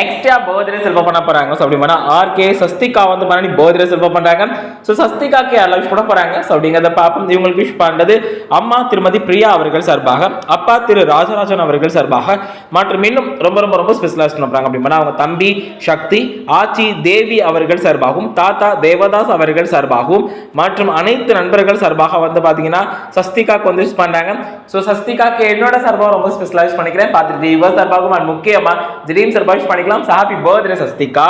நெக்ஸ்டா birthday செல்வ பண்ண போறாங்க. ஸோ அப்படின்னா ஆர்கே சஸ்திகா வந்து பண்ணி பர்த்டே செல்வ பண்றாங்க. ஸோ சஸ்திகாக்கு யார் விஷ் பண்ண போறாங்க? ஸோ அப்படிங்கிறத பார்ப்போம். இவங்களுக்கு விஷ் பண்றது அம்மா திருமதி பிரியா அவர்கள் சார்பாக அப்பா திரு ராஜராஜன் அவர்கள் சார்பாக மற்றும் இன்னும் ரொம்ப ரொம்ப ரொம்ப ஸ்பெஷலாக பண்ண போறாங்க. அப்படின்னா அவங்க தம்பி சக்தி ஆச்சி தேவி அவர்கள் சார்பாகவும் தாத்தா தேவதாஸ் அவர்கள் சார்பாகவும் மற்றும் அனைத்து நண்பர்கள் சார்பாக வந்து பாத்தீங்கன்னா சஸ்திகாக்கு வந்து விஷ் பண்றாங்க. ஸோ சஸ்திகாக்கு என்னோட சார்பாக ரொம்ப ஸ்பெஷலாக பண்ணிக்கிறேன். பார்த்துட்டு இவர் சார்பாகவும் முக்கியமா திடீர்னு சார்பாக விஷ் பண்ணிக்கலாம் happy birthday Sasthika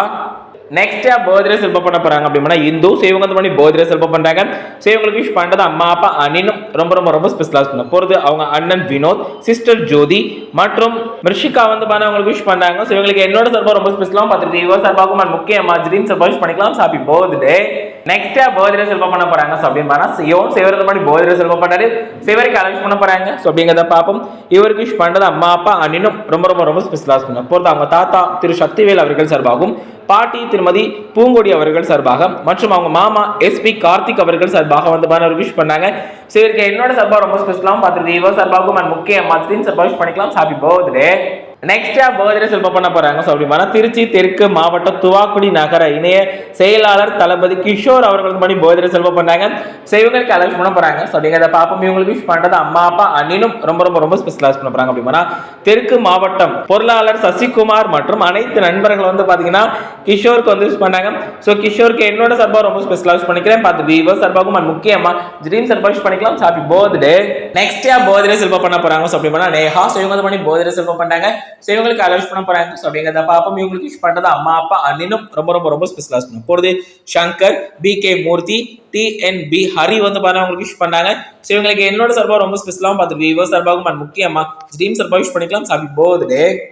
next birthday செல்ப பண்ண போறாங்க அப்படின்னா இந்து சேவங்க வந்து பண்ணி பர்த்டே செல்ப பண்றாங்க சேவங்களுக்கு விஷ் பண்றது அம்மா அப்பா அண்ணனும் ரொம்ப ரொம்ப ரொம்ப ஸ்பெஷலாக பண்ண போறது அவங்க அண்ணன் வினோத் சிஸ்டர் ஜோதி மற்றும் மிர்ஷிகா வந்து பண்ண அவங்களுக்கு விஷ் பண்ணாங்க ஸோ இவங்களுக்கு என்னோட சார்பாக ரொம்ப ஸ்பெஷலாக பார்த்துருக்கு இவர் சார்பாகவும் and முக்கியமா திடீர்னு சார்பாக விஷ் பண்ணிக்கலாம். ஹாப்பி பர்த்டே நெக்ஸ்ட் பர்த்டே செல்ப பண்ண போறாங்க. ஸோ அப்படின்னு பண்ணா சிவம் சிவரது பண்ணி பர்த்டே செல்ப பண்ணாரு சிவருக்கு அலவிஷ் பண்ண போறாங்க? ஸோ அப்படிங்கிறத பார்ப்போம். இவருக்கு விஷ் பண்றது அம்மா அப்பா அண்ணனும் ரொம்ப ரொம்ப ரொம்ப ஸ்பெஷலாக பண்ண போறது அவங்க தாத்தா திரு சக்திவேல் அவர்கள் சார்பாகவும் பாட்டி திருமதி பூங்கொடி அவர்கள் சார்பாக மற்றும் அவங்க மாமா எஸ்பி கார்த்திக் அவர்கள் சார்பாக வந்து பண்ண விஷ் பண்ணாங்க. சரி என்னோட சார்பாக ரொம்ப ஸ்பெஷலாகவும் பார்த்துருக்கு இவர் சார்பாகவும் முக்கிய மாதிரி சார்பாக விஷ் பண்ணிக்கலாம். ஹாப்பி பர்த்டே நெக்ஸ்டா பர்த்டே செல்ப பண்ண போறாங்க. ஸோ அப்படின்னா திருச்சி தெற்கு மாவட்ட துவாக்குடி நகர இணைய செயலாளர் தளபதி கிஷோர் அவர்கள் பண்ணி பர்த்டே செல்ப பண்ணாங்க ஸோ இவங்களுக்கு அலவுஸ் பண்ண போறாங்க. ஸோ அப்படிங்கிறத பார்ப்போம். இவங்களுக்கு விஷ் பண்றது அம்மா அப்பா அண்ணனும் ரொம்ப ரொம்ப ரொம்ப ஸ்பெஷலாக பண்ண போறாங்க. அப்படின்னா தெற்கு மாவட்டம் பொருளாளர் சசிகுமார் மற்றும் அனைத்து நண்பர்கள் வந்து பாத்தீங்கன்னா கிஷோருக்கு வந்து விஷ் பண்ணாங்க ஸோ கிஷோருக்கு என்னோட சார்பாக ரொம்ப ஸ்பெஷலாக விஷ் பண்ணிக்கிறேன். பார்த்து இவர் சார்பாகவும் and முக்கியமா ட்ரீம் சார்பாக விஷ் பண்ணிக்கலாம். ஹாப்பி பர்த்டே நெக்ஸ்டா பர்த்டே செல்ப பண்ண போறாங்க. ஸோ அப்படின்னா நேஹா ஸோ இவங்க வந்து பண்ணி பர்த்டே செல்ப பண்ணாங்க ஸோ இவங்களுக்கு அலவுஸ் பண்ண போறாங்க. ஸோ அப்படிங்கிறத பார்ப்போம். இவங்களுக்கு விஷ் பண்றது அம்மா அப்பா அண்ணனும் ரொம்ப ரொம்ப ரொம்ப ஸ்பெஷலாக பண்ண. போறது Shankar P K Murthy T N P Hari வந்து பாருங்க உங்களுக்கு விஷ் பண்ணாங்க. ஸோ இவங்களுக்கு என்னோட சார்பாக ரொம்ப ஸ்பெஷலாகவும் பார்த்து இவர் சார்பாகவும் and முக்கியமா ட்ரீம் சார்பாக விஷ் பண்ணிக்கலாம். ஹாப்பி போகுது